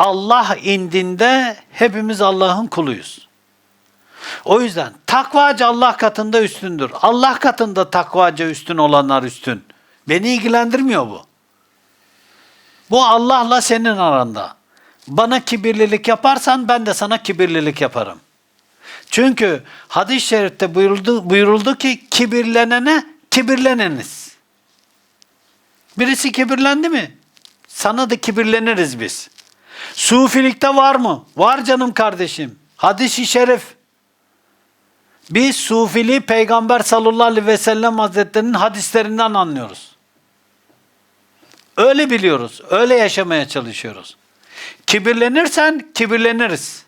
Allah indinde hepimiz Allah'ın kuluyuz. O yüzden takvacı Allah katında üstündür. Allah katında takvacı üstün olanlar üstün. Beni ilgilendirmiyor bu. Bu Allah'la senin aranda. Bana kibirlilik yaparsan ben de sana kibirlilik yaparım. Çünkü hadis-i şerifte buyuruldu, buyuruldu ki kibirlenene kibirleneniz. Birisi kibirlendi mi? Sana da kibirleniriz biz. Sufilikte var mı? Var canım kardeşim. Hadis-i şerif. Biz sufiliği Peygamber sallallahu aleyhi ve sellem hazretlerinin hadislerinden anlıyoruz. Öyle biliyoruz. Öyle yaşamaya çalışıyoruz. Kibirlenirsen kibirleniriz.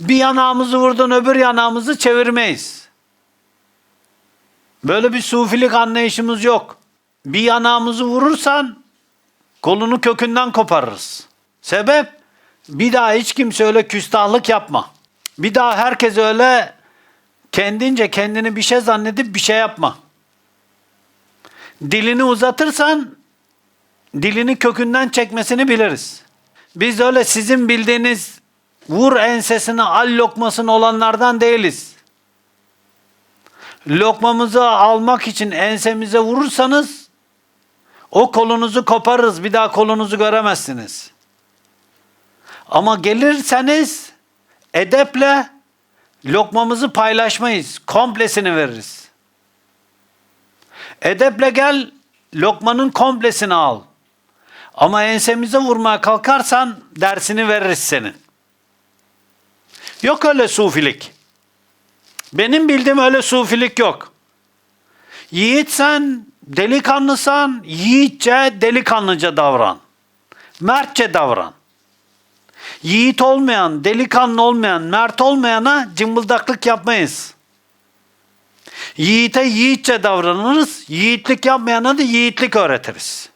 Bir yanağımızı vurdun öbür yanağımızı çevirmeyiz. Böyle bir sufilik anlayışımız yok. Bir yanağımızı vurursan kolunu kökünden koparırız. Sebep? Bir daha hiç kimse öyle küstahlık yapma. Bir daha herkes öyle kendince kendini bir şey zannedip bir şey yapma. Dilini uzatırsan dilini kökünden çekmesini biliriz. Biz öyle sizin bildiğiniz vur ensesine al lokmasını olanlardan değiliz. Lokmamızı almak için ensemize vurursanız o kolunuzu koparırız. Bir daha kolunuzu göremezsiniz. Ama gelirseniz edeple lokmamızı paylaşmayız. Komplesini veririz. Edeple gel lokmanın komplesini al. Ama ensemize vurmaya kalkarsan dersini veririz senin. Yok öyle sufilik. Benim bildiğim öyle sufilik yok. Yiğitsen, delikanlısan, yiğitçe, delikanlıca davran. Mertçe davran. Yiğit olmayan, delikanlı olmayan, mert olmayana cımbıldaklık yapmayız. Yiğite yiğitçe davranırız, yiğitlik yapmayana da yiğitlik öğretiriz.